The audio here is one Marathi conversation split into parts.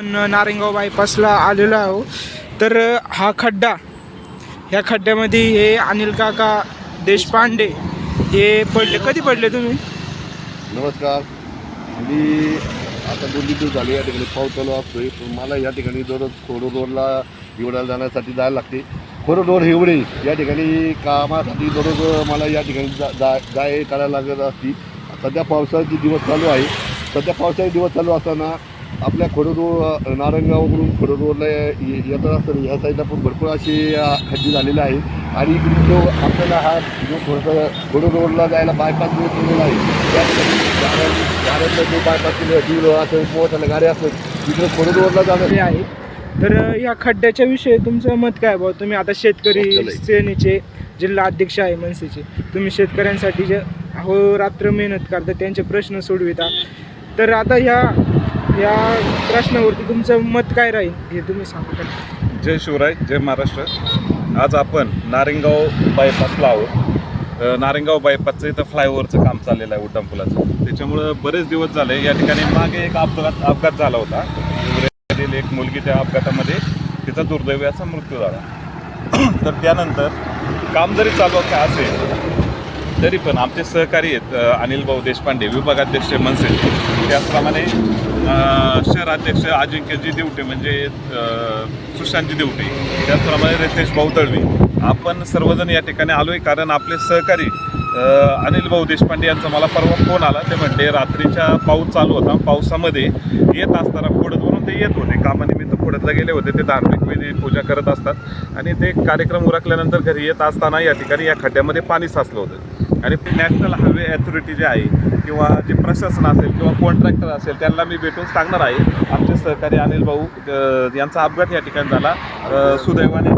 आपण बायपासला आलेलो आहो. तर हा खड्डा ह्या खड्ड्यामध्ये हे अनिल काका देशपांडे हे पडले. कधी पडले तुम्ही? नमस्कार. मी आता दोन दिवस झाले या ठिकाणी पाऊस चालू असतोय. पण मला या ठिकाणी दररोज खोरोडोरला हिवड्याला जाण्यासाठी जायला लागते. खोरोडोर हिवडे या ठिकाणी कामासाठी दररोज मला या ठिकाणी जा जा जाय करायला लागत असती. सध्या पावसाचे दिवस चालू आहे. सध्या पावसाचे दिवस चालू असताना आपल्या खोडोदोर नारायणगावकडून खोडोदोरला ये- येत असताना ह्या साईडला पण भरपूर अशी खड्डी झालेली आहे. आणि इकडे जो आपल्याला हा जो थोडासा खोडोदोरला जायला बायपास जो केलेला आहे त्या जो बायपास केलेला डील असेल मोठ्याला गाड्या असेल तिकडे खोडोदोरला जाणं हे आहे. तर या खड्ड्याच्या विषयी तुमचं मत काय भाऊ? तुम्ही आता शेतकरी. सेनेचे जिल्हा अध्यक्ष आहे मनसेचे. तुम्ही शेतकऱ्यांसाठी जे अहोरात्र मेहनत करता त्यांचे प्रश्न सोडविता. तर आता ह्या या प्रश्नावरती तुमचं मत काय राहील? हे तुम्ही सांगू. शकता जय शिवराय जय महाराष्ट्र. आज आपण नारेंगाव बायपासला आहोत. नारेंगाव बायपासचं इथं फ्लायओव्हरचं काम चाललेलं आहे उड्डाणपुलाचं. त्याच्यामुळं बरेच दिवस झाले या ठिकाणी मागे एक अपघात अपघात झाला होता. एक मुलगी त्या अपघातामध्ये तिचा दुर्दैवाचा मृत्यू झाला. तर त्यानंतर काम जरी चालू असेल तरी पण आमचे सहकारी आहेत अनिल भाऊ देशपांडे विभागाध्यक्ष मनसे. त्याचप्रमाणे शहराध्यक्ष अजिंक्यजी देवटे म्हणजे सुशांतजी देवटे. त्याचप्रमाणे रितेश भाऊ दळवी आपण सर्वजण या ठिकाणी आलो आहे कारण आपले सहकारी अनिल भाऊ देशपांडे यांचा मला परवा फोन आला. ते म्हणले रात्रीच्या पाऊस चालू होता. पावसामध्ये येत असताना पुढतवरून ते येत होते. कामानिमित्त पुढतला गेले होते. ते धार्मिक विधी पूजा करत असतात. आणि ते कार्यक्रम उरकल्यानंतर घरी येत असताना या ठिकाणी या खड्ड्यामध्ये पाणी साचलं होतं. आणि नॅशनल हायवे अथॉरिटी जे आहे किंवा जे प्रशासन असेल किंवा कॉन्ट्रॅक्टर असेल त्यांना मी भेटून सांगणार आहे. आमचे सहकारी अनिल भाऊ यांचा अपघात या ठिकाणी झाला. सुदैवाने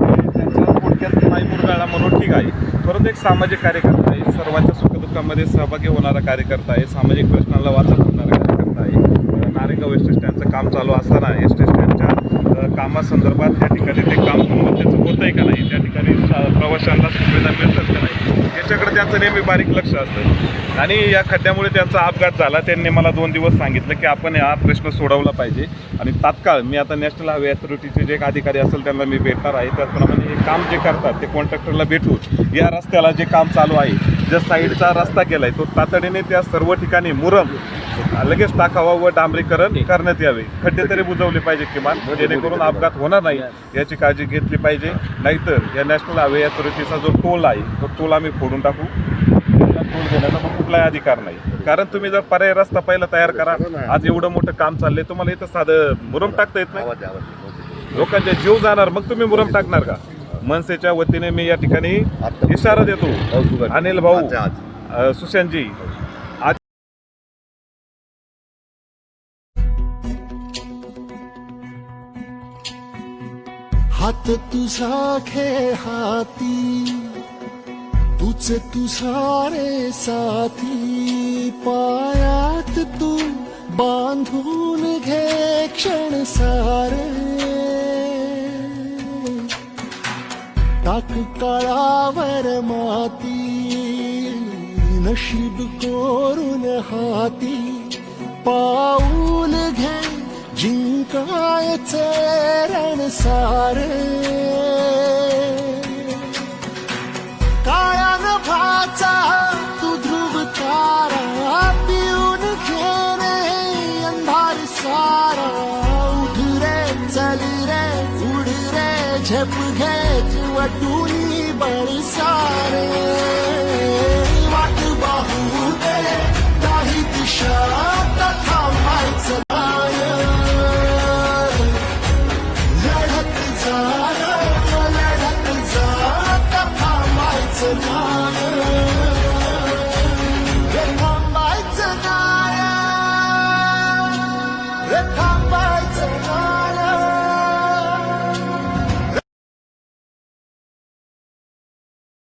ते नाही म्हणून ठीक आहे. परंतु एक सामाजिक कार्यकर्ता आहे सर्वांच्या सुखदुःखामध्ये सहभागी होणारा कार्यकर्ता आहे सामाजिक प्रश्नाला वाचा करणारा कार्यकर्ता आहे. नारेगाव एस टी स्टँडचं काम चालू असताना एस टी स्टँडच्या कामासंदर्भात त्या ठिकाणी ते काम त्याचं होतं आहे का नाही? त्या ठिकाणी प्रवाशांना सुविधा मिळतात का नाही? याच्याकडे त्यांचं नेहमी बारीक लक्ष असतं. आणि या खड्ड्यामुळे त्यांचा अपघात झाला. त्यांनी मला दोन दिवस सांगितलं की आपण हा प्रश्न सोडवला पाहिजे. आणि तात्काळ मी आता नॅशनल हायवे अथॉरिटीचे जे अधिकारी असेल त्यांना मी भेटणार आहे. त्याचप्रमाणे हे काम जे करतात ते कॉन्ट्रॅक्टरला भेटून या रस्त्याला जे काम चालू आहे ज्या साईडचा रस्ता केला आहे तो तातडीने त्या सर्व ठिकाणी मुरम लगेच टाकावा व डांबरीकरण करण्यात यावे. खड्डे तरी बुजवले पाहिजे किमान जेणेकरून अपघात होणार नाही. याची काळजी घेतली पाहिजे. नाहीतर या नॅशनल हायवे अथॉरिटीचा जो टोल आहे तो टोल आम्ही फोडून टाकू. त्याला टोल घेण्याचा मग कुठलाही अधिकार नाही. कारण तुम्ही जर पर्याय रस्ता पहिला तयार करा आज एवढं मोठं काम चाललंय तुम्हाला इथं साधं मुरम टाकता येत नाही. लोकांचे जीव जाणार मग तुम्ही मुरम टाकणार का? मनसेच्या वतीने मी या ठिकाणी इशारा देतो. अनिल भाऊ सुशांतजी. हात तुझा खेळ हाती. तुझ तुझारे साथी पायात तू बांधून घे क्षण सारे। टाक काळावर माती नशीब कोरून हाती पाऊल घे जिंकायचे रण सारे। ध्रुवाचा तू ध्रुव तारा पिऊन घेणे अंधार सारा उठ रे चल रे उड रे झेप घे वटुली बरसारे. वाट पाहू दे काही दिशा थांबायचं नाही लढत जा लढत